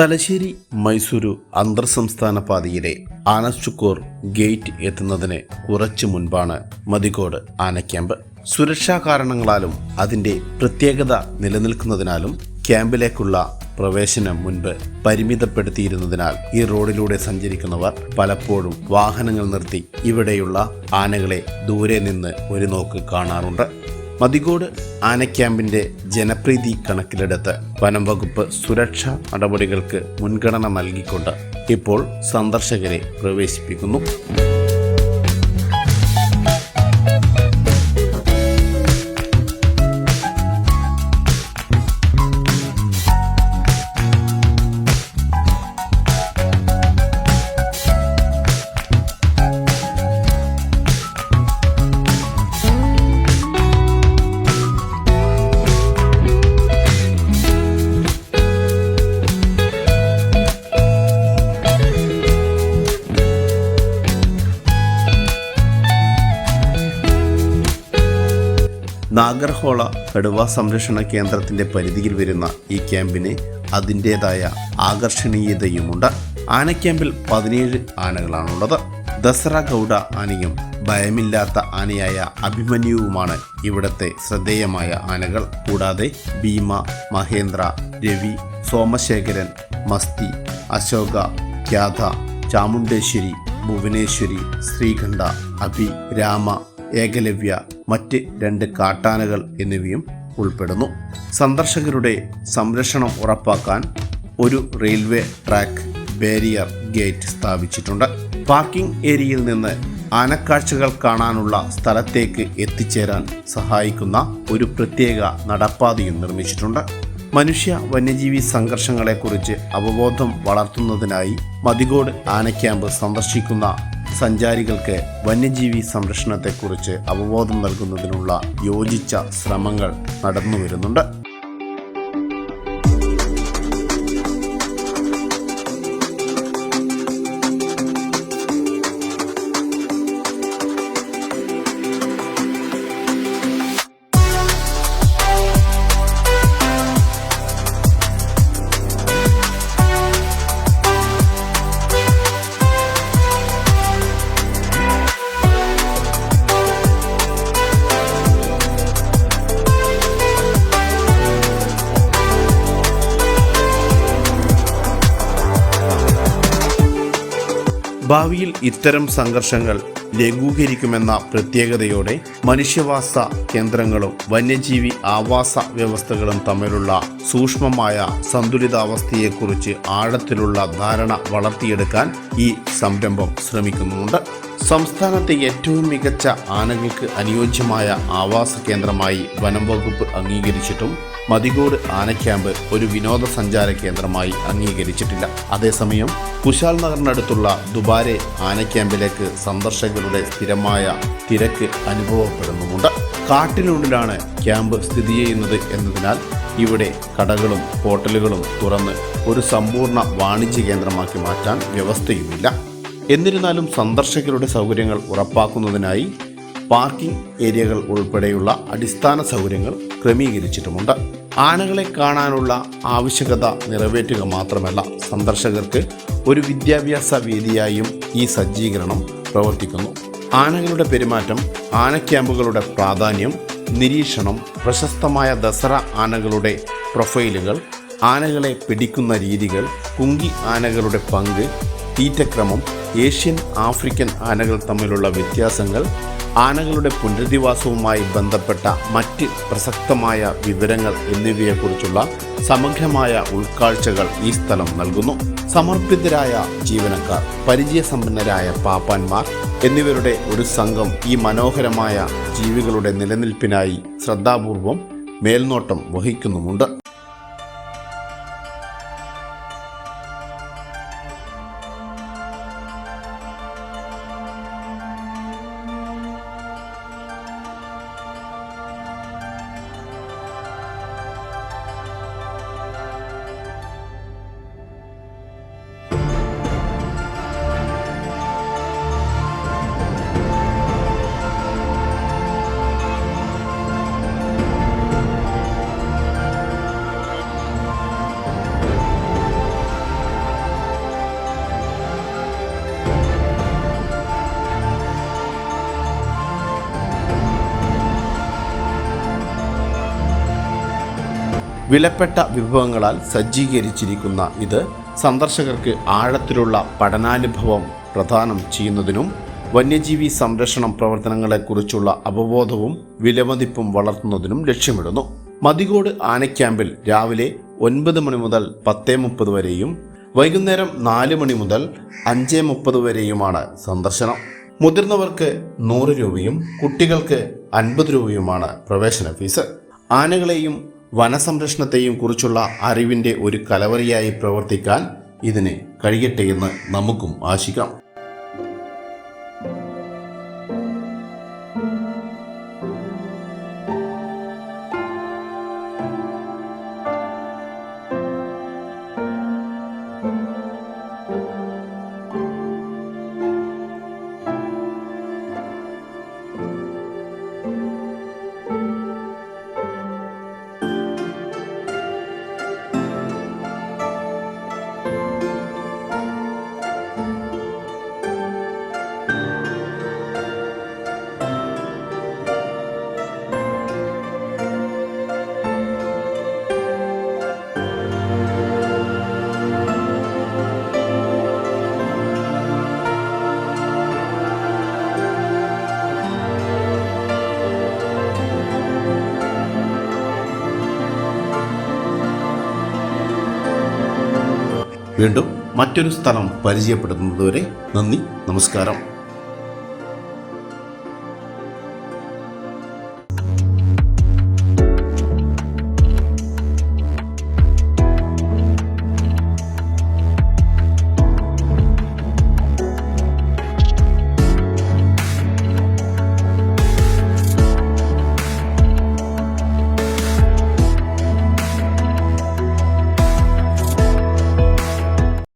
തലശ്ശേരി മൈസൂരു അന്തർ സംസ്ഥാന പാതയിലെ ആനച്ചുക്കൂർ ഗേറ്റ് എത്തുന്നതിന് കുറച്ചു മുൻപാണ് മതികോട് ആനക്യാമ്പ്. സുരക്ഷാ കാരണങ്ങളാലും അതിന്റെ പ്രത്യേകത നിലനിൽക്കുന്നതിനാലും ക്യാമ്പിലേക്കുള്ള പ്രവേശനം മുൻപ് പരിമിതപ്പെടുത്തിയിരുന്നതിനാൽ ഈ റോഡിലൂടെ സഞ്ചരിക്കുന്നവർ പലപ്പോഴും വാഹനങ്ങൾ നിർത്തി ഇവിടെയുള്ള ആനകളെ ദൂരെ നിന്ന് ഒരു നോക്ക് കാണാറുണ്ട്. മതികോട് ആനക്യാമ്പിന്റെ ജനപ്രീതി കണക്കിലെടുത്ത് വനം വകുപ്പ് സുരക്ഷാ നടപടികൾക്ക് മുൻഗണന നൽകിക്കൊണ്ട് ഇപ്പോൾ സന്ദർശകരെ പ്രവേശിപ്പിക്കുന്നു. നാഗർഹോള കടുവ സംരക്ഷണ കേന്ദ്രത്തിന്റെ പരിധിയിൽ വരുന്ന ഈ ക്യാമ്പിന് അതിന്റെതായ ആകർഷണീയതയുമുണ്ട്. ആനക്യാമ്പിൽ പതിനേഴ് ആനകളാണുള്ളത്. ദസറ ഗൗഡ ആനയും ഭയമില്ലാത്ത ആനയായ അഭിമന്യുവുമാണ് ഇവിടത്തെ ശ്രദ്ധേയമായ ആനകൾ. കൂടാതെ ഭീമ മഹേന്ദ്ര രവി സോമശേഖരൻ മസ്തി അശോക ഖ്യാത ചാമുണ്ടേശ്വരി ഭുവനേശ്വരി ശ്രീകണ്ഠ അഭി രാമ ഏകലവ്യ മറ്റ് രണ്ട് കാട്ടാനകൾ എന്നിവയും ഉൾപ്പെടുന്നു. സന്ദർശകരുടെ സംരക്ഷണം ഉറപ്പാക്കാൻ ഒരു റെയിൽവേ ട്രാക്ക് ബാരിയർ ഗേറ്റ് സ്ഥാപിച്ചിട്ടുണ്ട്. പാർക്കിംഗ് ഏരിയയിൽ നിന്ന് ആനക്കാഴ്ചകൾ കാണാനുള്ള സ്ഥലത്തേക്ക് എത്തിച്ചേരാൻ സഹായിക്കുന്ന ഒരു പ്രത്യേക നടപ്പാതയും നിർമ്മിച്ചിട്ടുണ്ട്. മനുഷ്യ വന്യജീവി സംഘർഷങ്ങളെക്കുറിച്ച് അവബോധം വളർത്തുന്നതിനായി മതികോട് ആനക്യാമ്പ് സന്ദർശിക്കുന്ന സഞ്ചാരികൾക്ക് വന്യജീവി സംരക്ഷണത്തെക്കുറിച്ച് അവബോധം നൽകുന്നതിനുള്ള യോജിച്ച ശ്രമങ്ങൾ നടന്നു വരുന്നുണ്ട് ഭാവിയിൽ ഇത്തരം സംഘർഷങ്ങൾ ലഘൂകരിക്കുമെന്ന പ്രത്യേകതയോടെ മനുഷ്യവാസ കേന്ദ്രങ്ങളും വന്യജീവി ആവാസ വ്യവസ്ഥകളും തമ്മിലുള്ള സൂക്ഷ്മമായ സന്തുലിതാവസ്ഥയെക്കുറിച്ച് ആഴത്തിലുള്ള ധാരണ വളർത്തിയെടുക്കാൻ ഈ സംരംഭം ശ്രമിക്കുന്നുണ്ട്. സംസ്ഥാനത്തെ ഏറ്റവും മികച്ച ആനകൾക്ക് അനുയോജ്യമായ ആവാസ കേന്ദ്രമായി വനം വകുപ്പ് അംഗീകരിച്ചിട്ടും മതികോട് ആനക്യാമ്പ് ഒരു വിനോദസഞ്ചാര കേന്ദ്രമായി അംഗീകരിച്ചിട്ടില്ല. അതേസമയം കുശാൽ നഗറിനടുത്തുള്ള ദുബാരെ ആനക്യാമ്പിലേക്ക് സന്ദർശകരുടെ സ്ഥിരമായ തിരക്ക് അനുഭവപ്പെടുന്നുമുണ്ട്. കാട്ടിനുള്ളിലാണ് ക്യാമ്പ് സ്ഥിതി ചെയ്യുന്നത് എന്നതിനാൽ ഇവിടെ കടകളും ഹോട്ടലുകളും തുറന്ന് ഒരു സമ്പൂർണ വാണിജ്യ കേന്ദ്രമാക്കി മാറ്റാൻ വ്യവസ്ഥയുമില്ല. എന്നിരുന്നാലും സന്ദർശകരുടെ സൗകര്യങ്ങൾ ഉറപ്പാക്കുന്നതിനായി പാർക്കിംഗ് ഏരിയകൾ ഉൾപ്പെടെയുള്ള അടിസ്ഥാന സൗകര്യങ്ങൾ ക്രമീകരിച്ചിട്ടുമുണ്ട്. ആനകളെ കാണാനുള്ള ആവശ്യകത നിറവേറ്റുക മാത്രമല്ല സന്ദർശകർക്ക് ഒരു വിദ്യാഭ്യാസ വേദിയായും ഈ സജ്ജീകരണം പ്രവർത്തിക്കുന്നു. ആനകളുടെ പെരുമാറ്റം ആന ആനക്യാമ്പുകളുടെ പ്രാധാന്യം നിരീക്ഷണം പ്രശസ്തമായ ദസറ ആനകളുടെ പ്രൊഫൈലുകൾ ആനകളെ പിടിക്കുന്ന രീതികൾ കുങ്കി ആനകളുടെ പങ്ക് തീറ്റക്രമം ഏഷ്യൻ ആഫ്രിക്കൻ ആനകൾ തമ്മിലുള്ള വ്യത്യാസങ്ങൾ ആനകളുടെ പുനരധിവാസവുമായി ബന്ധപ്പെട്ട മറ്റ് പ്രസക്തമായ വിവരങ്ങൾ എന്നിവയെക്കുറിച്ചുള്ള സമഗ്രമായ ഉൾക്കാഴ്ചകൾ ഈ സ്ഥലം നൽകുന്നു. സമർപ്പിതരായ ജീവനക്കാർ പരിചയസമ്പന്നരായ പാപ്പാന്മാർ എന്നിവരുടെ ഒരു സംഘം ഈ മനോഹരമായ ജീവികളുടെ നിലനിൽപ്പിനായി ശ്രദ്ധാപൂർവം മേൽനോട്ടം വഹിക്കുന്നുമുണ്ട്. വിലപ്പെട്ട വിഭവങ്ങളാൽ സജ്ജീകരിച്ചിരിക്കുന്ന ഇത് സന്ദർശകർക്ക് ആഴത്തിലുള്ള പഠനാനുഭവം പ്രദാനം ചെയ്യുന്നതിനും വന്യജീവി സംരക്ഷണം പ്രവർത്തനങ്ങളെക്കുറിച്ചുള്ള അവബോധവും വിലമതിപ്പും വളർത്തുന്നതിനും ലക്ഷ്യമിടുന്നു. മതികോട് ആനക്യാമ്പിൽ രാവിലെ ഒൻപത് മണി മുതൽ പത്തേ മുപ്പത് വരെയും വൈകുന്നേരം നാല് മണി മുതൽ അഞ്ച് മുപ്പത് വരെയുമാണ് സന്ദർശനം. മുതിർന്നവർക്ക് നൂറ് രൂപയും കുട്ടികൾക്ക് അൻപത് രൂപയുമാണ് പ്രവേശന ഫീസ്. ആനകളെയും വനസംരക്ഷണത്തെയും കുറിച്ചുള്ള അറിവിന്റെ ഒരു കലവറിയായി പ്രവർത്തിക്കാൻ ഇതിന് കഴിയട്ടെ എന്ന് നമുക്കും ആശിക്കാം. വീണ്ടും മറ്റൊരു സ്ഥലം പരിചയപ്പെടുത്തുന്നതുവരെ നന്ദി നമസ്കാരം.